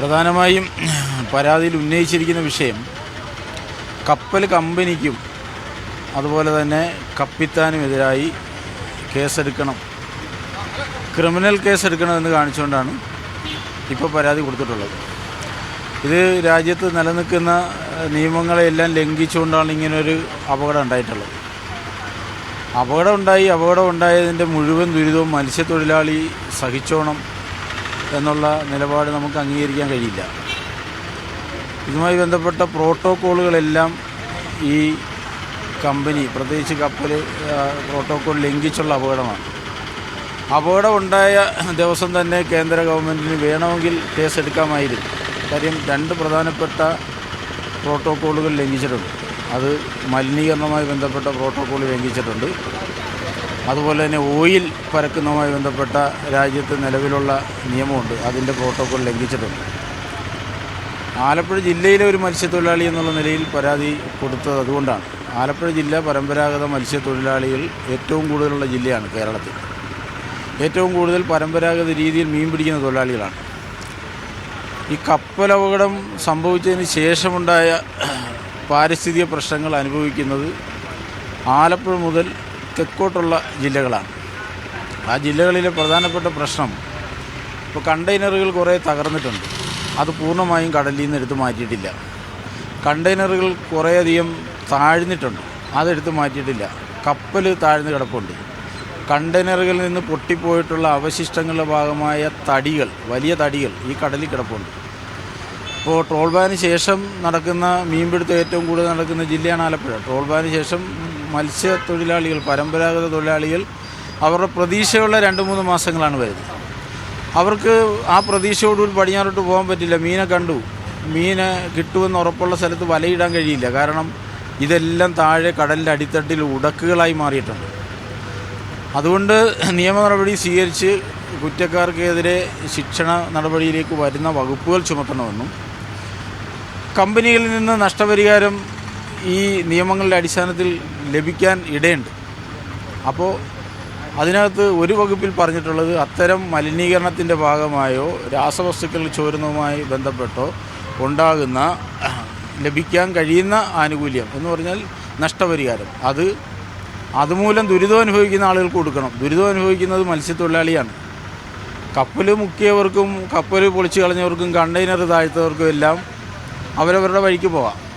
പ്രധാനമായും പരാതിയിൽ ഉന്നയിച്ചിരിക്കുന്ന വിഷയം കപ്പൽ കമ്പനിക്കും അതുപോലെ തന്നെ കപ്പിത്താനുമെതിരായി കേസെടുക്കണം. ക്രിമിനൽ കേസെടുക്കണമെന്ന് കാണിച്ചുകൊണ്ടാണ് ഇപ്പോൾ പരാതി കൊടുത്തിട്ടുള്ളത്. ഇത് രാജ്യത്ത് നിലനിൽക്കുന്ന നിയമങ്ങളെയെല്ലാം ലംഘിച്ചുകൊണ്ടാണ് ഇങ്ങനൊരു അപകടം ഉണ്ടായിട്ടുള്ളത്. അപകടം ഉണ്ടായി അപകടം ഉണ്ടായതിന്റെ മുഴുവൻ ദുരിതവും മത്സ്യത്തൊഴിലാളി സഹിച്ചോണം. എന്നുള്ള നിലപാട് നമുക്ക് അംഗീകരിക്കാൻ കഴിയില്ല. ഇതുമായി ബന്ധപ്പെട്ട പ്രോട്ടോക്കോളുകളെല്ലാം ഈ കമ്പനി പ്രത്യേകിച്ച് കപ്പൽ പ്രോട്ടോക്കോൾ ലംഘിച്ചുള്ള അപകടമാണ്. അപകടം ഉണ്ടായ ദിവസം തന്നെ കേന്ദ്ര ഗവൺമെന്റിന് വേണമെങ്കിൽ കേസ് എടുക്കാമായിരുന്നു കാര്യം രണ്ട് പ്രധാനപ്പെട്ട പ്രോട്ടോക്കോളുകൾ ലംഘിച്ചിട്ടുണ്ട്. അത് മലിനീകരണവുമായി ബന്ധപ്പെട്ട പ്രോട്ടോക്കോൾ ലംഘിച്ചിട്ടുണ്ട്. അതുപോലെ തന്നെ ഓയിൽ പരക്കുന്നതുമായി ബന്ധപ്പെട്ട രാജ്യത്ത് നിലവിലുള്ള നിയമമുണ്ട്. അതിന്റെ പ്രോട്ടോക്കോൾ ലംഘിച്ചിട്ടുണ്ട്. ആലപ്പുഴ ജില്ലയിലെ ഒരു മത്സ്യത്തൊഴിലാളി എന്നുള്ള നിലയിൽ പരാതി കൊടുത്തത് അതുകൊണ്ടാണ്. ആലപ്പുഴ ജില്ല പരമ്പരാഗത മത്സ്യത്തൊഴിലാളികൾ ഏറ്റവും കൂടുതലുള്ള ജില്ലയാണ് കേരളത്തിൽ. ഏറ്റവും കൂടുതൽ പരമ്പരാഗത രീതിയിൽ മീൻ പിടിക്കുന്ന തൊഴിലാളികളാണ്. ഈ കപ്പലപകടം സംഭവിച്ചതിന് ശേഷമുണ്ടായ പാരിസ്ഥിതിക പ്രശ്നങ്ങൾ അനുഭവിക്കുന്നത് ആലപ്പുഴ മുതൽ തെക്കോട്ടുള്ള ജില്ലകളാണ്. ആ ജില്ലകളിലെ പ്രധാനപ്പെട്ട പ്രശ്നം ഇപ്പോൾ കണ്ടെയ്നറുകൾ കുറേ തകർന്നിട്ടുണ്ട്. അത് പൂർണമായും കടലിൽ നിന്ന് എടുത്ത് മാറ്റിയിട്ടില്ല. കണ്ടെയ്നറുകൾ കുറേയധികം താഴ്ന്നിട്ടുണ്ട്. അതെടുത്ത് മാറ്റിയിട്ടില്ല. കപ്പൽ താഴ്ന്ന് കിടപ്പുണ്ട്. കണ്ടെയ്നറുകളിൽ നിന്ന് പൊട്ടിപ്പോയിട്ടുള്ള അവശിഷ്ടങ്ങളുടെ ഭാഗമായ തടികൾ വലിയ തടികൾ ഈ കടലിൽ കിടപ്പുണ്ട്. ഇപ്പോൾ ട്രോൾ ബാന് ശേഷം നടക്കുന്ന മീൻപിടുത്തം ഏറ്റവും കൂടുതൽ നടക്കുന്ന ജില്ലയാണ് ആലപ്പുഴ. ട്രോൾ ബാന് ശേഷം മത്സ്യത്തൊഴിലാളികൾ പരമ്പരാഗത തൊഴിലാളികൾ അവരുടെ പ്രതീക്ഷയുള്ള രണ്ട് മൂന്ന് മാസങ്ങളാണ് വരുന്നത്. അവർക്ക് ആ പ്രതീക്ഷയോടുകൂടി പടിഞ്ഞാറോട്ട് പോകാൻ പറ്റില്ല. മീനെ കണ്ടു. മീനെ കിട്ടുമെന്ന് ഉറപ്പുള്ള സ്ഥലത്ത് വലയിടാൻ കഴിയില്ല. കാരണം ഇതെല്ലാം താഴെ കടലിന്റെ അടിത്തട്ടിൽ ഉടക്കുകളായി മാറിയിട്ടുണ്ട്. അതുകൊണ്ട് നിയമ നടപടി സ്വീകരിച്ച് കുറ്റക്കാർക്കെതിരെ ശിക്ഷണ നടപടിയിലേക്ക് വരുന്ന വകുപ്പുകൾ ചുമത്തണമെന്നും കമ്പനികളിൽ നിന്ന് നഷ്ടപരിഹാരം ഈ നിയമങ്ങളുടെ അടിസ്ഥാനത്തിൽ ലഭിക്കാൻ ഇടയുണ്ട്. അപ്പോൾ അതിനകത്ത് ഒരു വകുപ്പിൽ പറഞ്ഞിട്ടുള്ളത് അത്തരം മലിനീകരണത്തിന്റെ ഭാഗമായോ രാസവസ്തുക്കൾ ചോരുന്നതുമായി ബന്ധപ്പെട്ടോ ഉണ്ടാകുന്ന ലഭിക്കാൻ കഴിയുന്ന ആനുകൂല്യം എന്ന് പറഞ്ഞാൽ നഷ്ടപരിഹാരം. അത് അതുമൂലം ദുരിതം അനുഭവിക്കുന്ന ആളുകൾക്ക് കൊടുക്കണം. ദുരിതം അനുഭവിക്കുന്നത് മത്സ്യത്തൊഴിലാളിയാണ്. കപ്പൽ മുക്കിയവർക്കും കപ്പൽ പൊളിച്ചു കളഞ്ഞവർക്കും കണ്ടെയ്നർ താഴ്ത്തവർക്കും എല്ലാം അവരവരുടെ വഴിക്ക് പോകാം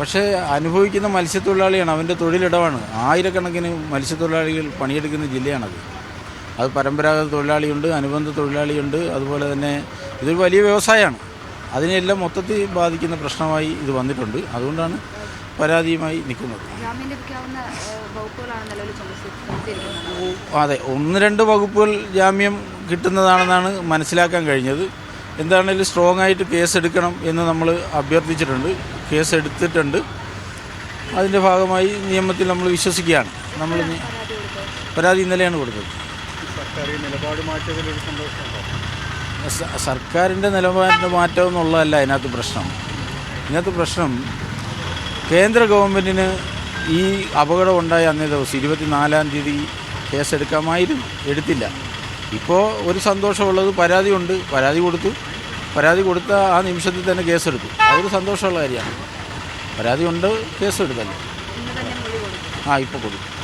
പക്ഷേ അനുഭവിക്കുന്ന മത്സ്യത്തൊഴിലാളിയാണ് അവന്റെ തൊഴിലിടമാണ് ആയിരക്കണക്കിന് മത്സ്യത്തൊഴിലാളികൾ പണിയെടുക്കുന്ന ജില്ലയാണത്. അത് പരമ്പരാഗത തൊഴിലാളിയുണ്ട് അനുബന്ധ തൊഴിലാളിയുണ്ട് അതുപോലെ തന്നെ ഇതൊരു വലിയ വ്യവസായമാണ്. അതിനെല്ലാം മൊത്തത്തിൽ ബാധിക്കുന്ന പ്രശ്നമായി ഇത് വന്നിട്ടുണ്ട്. അതുകൊണ്ടാണ് പരാതിയുമായി നിൽക്കുന്നത്. അതെ. ഒന്ന് രണ്ട് വകുപ്പുകൾ ജാമ്യം കിട്ടുന്നതാണെന്നാണ് മനസ്സിലാക്കാൻ കഴിഞ്ഞത്. എന്താണെങ്കിലും സ്ട്രോങ് ആയിട്ട് കേസ് എടുക്കണം എന്ന് നമ്മൾ അഭ്യർത്ഥിച്ചിട്ടുണ്ട്. കേസ് എടുത്തിട്ടുണ്ട് അതിന്റെ ഭാഗമായി നിയമത്തിൽ നമ്മൾ വിശ്വസിക്കുകയാണ്. നമ്മൾ പരാതി ഇന്നലെയാണ് കൊടുത്തത്. സർക്കാരിന്റെ നിലപാട് മാറ്റം എന്നുള്ളതല്ല അതിനകത്ത് പ്രശ്നം. ഇതിനകത്ത് പ്രശ്നം കേന്ദ്ര ഗവൺമെന്റിന് ഈ അപകടം ഉണ്ടായ അന്നേ ദിവസം ഇരുപത്തിനാലാം തീയതി കേസെടുക്കാമായിരുന്നു. എടുത്തില്ല. ഇപ്പോൾ ഒരു സന്തോഷമുള്ളത് പരാതിയുണ്ട്. പരാതി കൊടുത്തു. പരാതി കൊടുത്ത ആ നിമിഷത്തിൽ തന്നെ കേസെടുത്തു. അതൊരു സന്തോഷമുള്ള കാര്യമാണ്. പരാതി ഉണ്ട് കേസെടുത്തല്ലോ? കൊടുക്കും. ആ ഇപ്പോൾ കൊടുത്തു